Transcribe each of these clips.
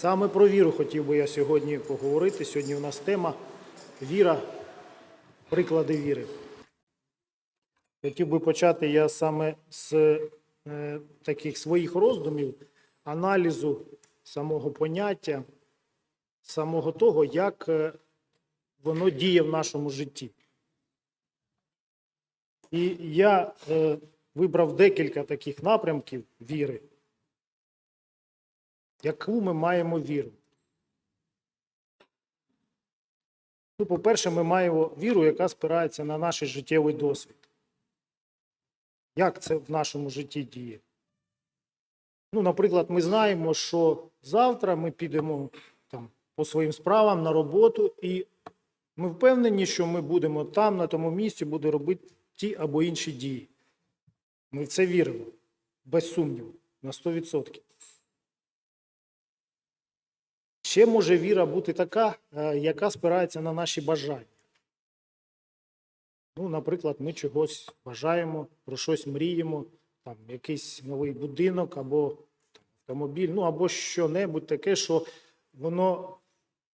Саме про віру хотів би я сьогодні поговорити. Сьогодні у нас тема віра, приклади віри. Хотів би почати я саме з е, таких своїх роздумів, аналізу самого поняття, самого того, як е, воно діє в нашому житті. І я е, вибрав декілька таких напрямків віри, яку ми маємо віру. Ну, по-перше, ми маємо віру, яка спирається на наш життєвий досвід. Як це в нашому житті діє? Ну, наприклад, ми знаємо, що завтра ми підемо там, по своїм справам на роботу, і ми впевнені, що ми будемо там, на тому місці, буде робити ті або інші дії. Ми в це віримо, без сумніву, на 100%. Ще може віра бути така, е, яка спирається на наші бажання. Ну, наприклад, ми чогось бажаємо, про щось мріємо, там якийсь новий будинок або автомобіль, ну або що-небудь таке, що воно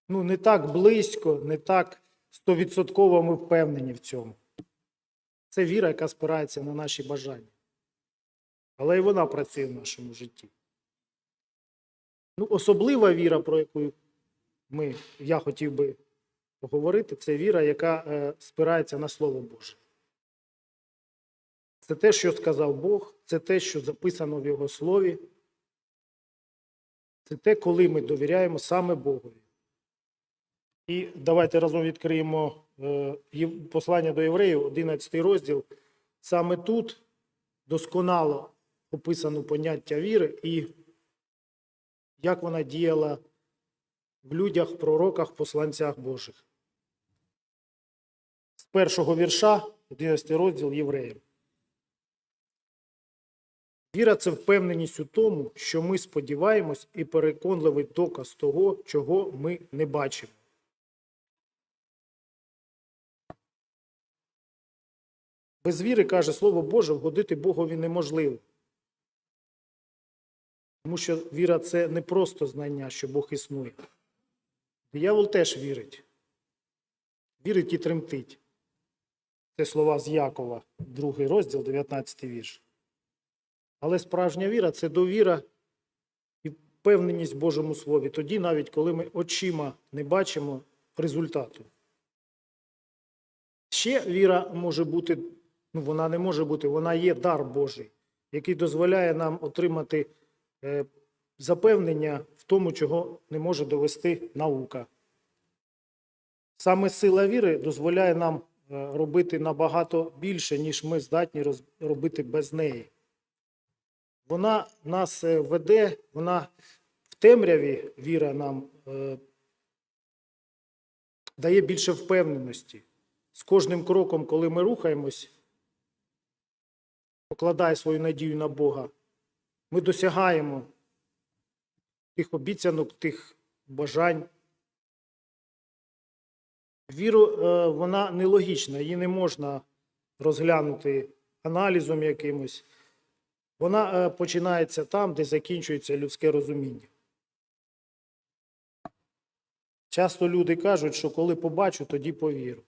ну, не так близько, не так стовідсотково ми впевнені в цьому. Це віра, яка спирається на наші бажання. Але і вона працює в нашому житті. Ну, особлива віра, про яку ми, я хотів би поговорити, це віра, яка е, спирається на Слово Боже. Це те, що сказав Бог, це те, що записано в Його Слові. Це те, коли ми довіряємо саме Богові. І давайте разом відкриємо е, послання до євреїв, 11 розділ. Саме тут досконало описано поняття віри і як вона діяла в людях, пророках, посланцях Божих. З першого вірша, 11 розділ євреїв. Віра це впевненість у тому, що ми сподіваємось і переконливий доказ того, чого ми не бачимо. Без віри, каже Слово Боже, вгодити Богові неможливо. Тому що віра це не просто знання, що Бог існує. Диявол теж вірить. Вірить і тремтить. Це слова з Якова, другий розділ, 19 вірш. Але справжня віра це довіра і впевненість в Божому Слові. Тоді, навіть коли ми очима не бачимо результату. Ще віра може бути, ну вона не може бути, вона є дар Божий, який дозволяє нам отримати запевнення в тому, чого не може довести наука. Саме сила віри дозволяє нам е, робити набагато більше, ніж ми здатні робити без неї. Вона нас е, веде, вона в темряві віра нам е, дає більше впевненості. З кожним кроком, коли ми рухаємось, покладає свою надію на Бога, ми досягаємо тих обіцянок, тих бажань. Віру е, вона нелогічна, її не можна розглянути аналізом якимось. Вона е, починається там, де закінчується людське розуміння. Часто люди кажуть, що коли побачу, тоді повірю.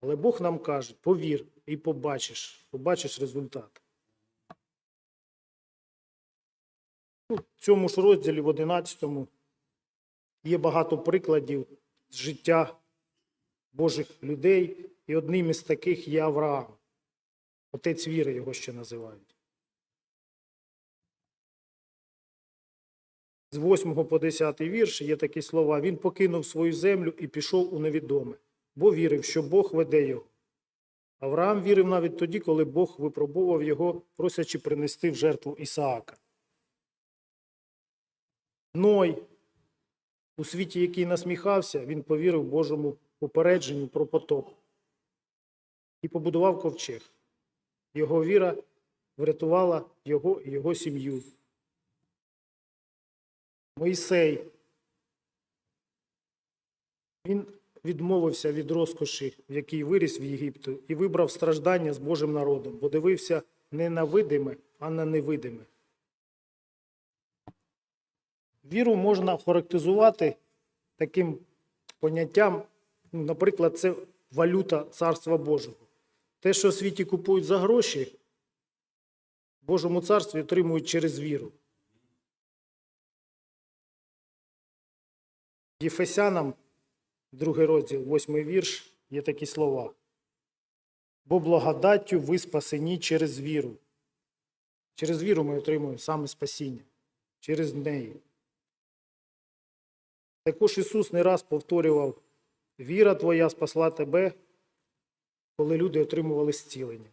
Але Бог нам каже: повір і побачиш, побачиш результат. В цьому ж розділі, в 11 є багато прикладів з життя Божих людей, і одним із таких є Авраам. Отець віри його ще називають. З 8 по 10 вірш є такі слова. Він покинув свою землю і пішов у невідоме, бо вірив, що Бог веде його. Авраам вірив навіть тоді, коли Бог випробував його, просячи принести в жертву Ісаака. Ной, у світі, який насміхався, він повірив Божому попередженню про потоп і побудував ковчег. Його віра врятувала його і його сім'ю. Моїсей. Він відмовився від розкоші, в якій виріс в Єгипту, і вибрав страждання з Божим народом, бо дивився не на видиме, а на невидиме. Віру можна характеризувати таким поняттям, ну, наприклад, це валюта Царства Божого. Те, що в світі купують за гроші, в Божому царстві отримують через віру. Єфесянам, другий розділ, восьмий вірш, є такі слова. Бо благодаттю ви спасені через віру. Через віру ми отримуємо саме спасіння. Через неї. Також Ісус не раз повторював, віра твоя спасла тебе, коли люди отримували зцілення.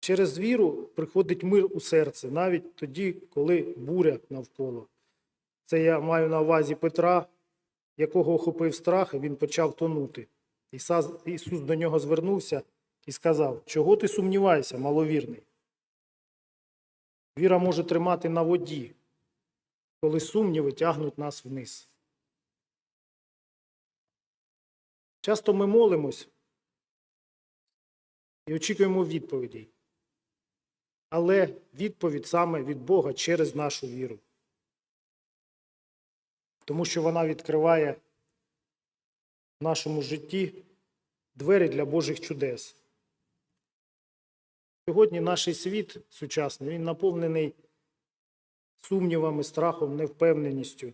Через віру приходить мир у серце, навіть тоді, коли буря навколо. Це я маю на увазі Петра, якого охопив страх, і він почав тонути. Ісус до нього звернувся і сказав: Чого ти сумніваєшся, маловірний? Віра може тримати на воді, коли сумніви тягнуть нас вниз. Часто ми молимось і очікуємо відповідей. Але відповідь саме від Бога через нашу віру. Тому що вона відкриває в нашому житті двері для Божих чудес. Сьогодні наш світ сучасний, він наповнений сумнівами, страхом, невпевненістю.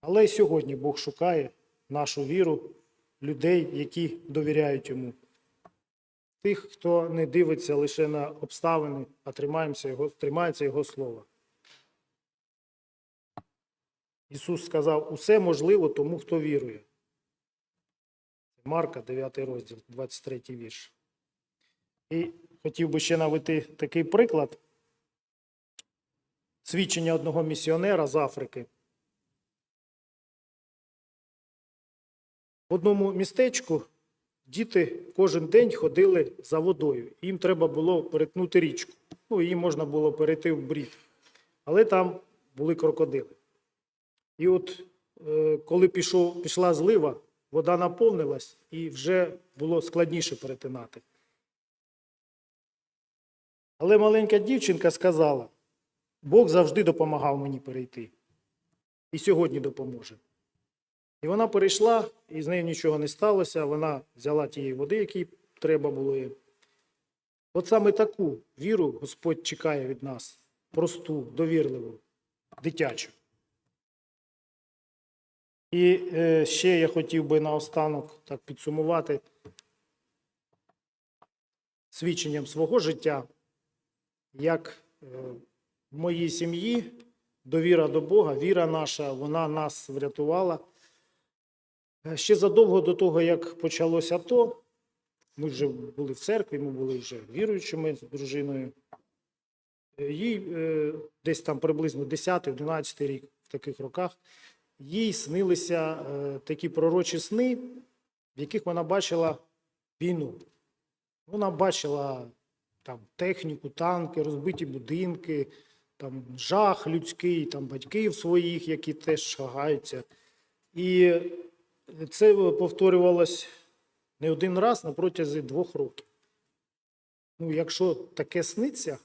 Але й сьогодні Бог шукає нашу віру, людей, які довіряють йому. Тих, хто не дивиться лише на обставини, а тримаємося його, тримається Його слова. Ісус сказав, усе можливо тому, хто вірує. Марка, 9 розділ, 23 вірш. І хотів би ще навести такий приклад свідчення одного місіонера з Африки. В одному містечку діти кожен день ходили за водою. Їм треба було перетнути річку. Ну, їм можна було перейти в брід. Але там були крокодили. І от е, коли пішов, пішла злива, вода наповнилась і вже було складніше перетинати. Але маленька дівчинка сказала: Бог завжди допомагав мені перейти. І сьогодні допоможе. І вона перейшла, і з нею нічого не сталося. Вона взяла тієї води, якій треба було. От саме таку віру Господь чекає від нас, просту, довірливу, дитячу. І е, ще я хотів би наостанок так підсумувати свідченням свого життя, як е, в моїй сім'ї довіра до Бога, віра наша, вона нас врятувала. Е, Ще задовго до того, як почалося АТО, ми вже були в церкві, ми були вже віруючими з дружиною. Е, Їй десь там приблизно 10-11 рік в таких роках їй снилися такі пророчі сни, в яких вона бачила війну. Вона бачила там техніку, танки, розбиті будинки, там жах людський, там батьків своїх, які теж шагаються. І це повторювалось не один раз на протязі двох років. Ну, якщо таке сниться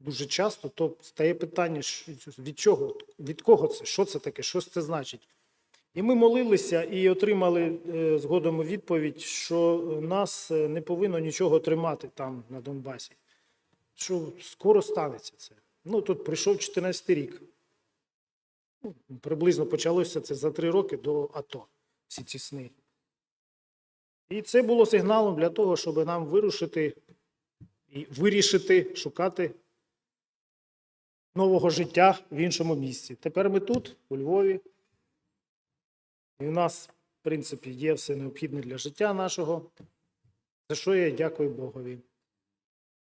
дуже часто, то стає питання, від чого, від кого це, що це таке, що це значить. І ми молилися і отримали е, згодом відповідь, що нас е, не повинно нічого тримати там на Донбасі. Що скоро станеться це. Ну, тут прийшов 14 рік. Ну, приблизно почалося це за три роки до АТО, всі ці сни. І це було сигналом для того, щоб нам вирушити і вирішити шукати нового життя в іншому місці. Тепер ми тут, у Львові. І в нас, в принципі, є все необхідне для життя нашого, за що я дякую Богові.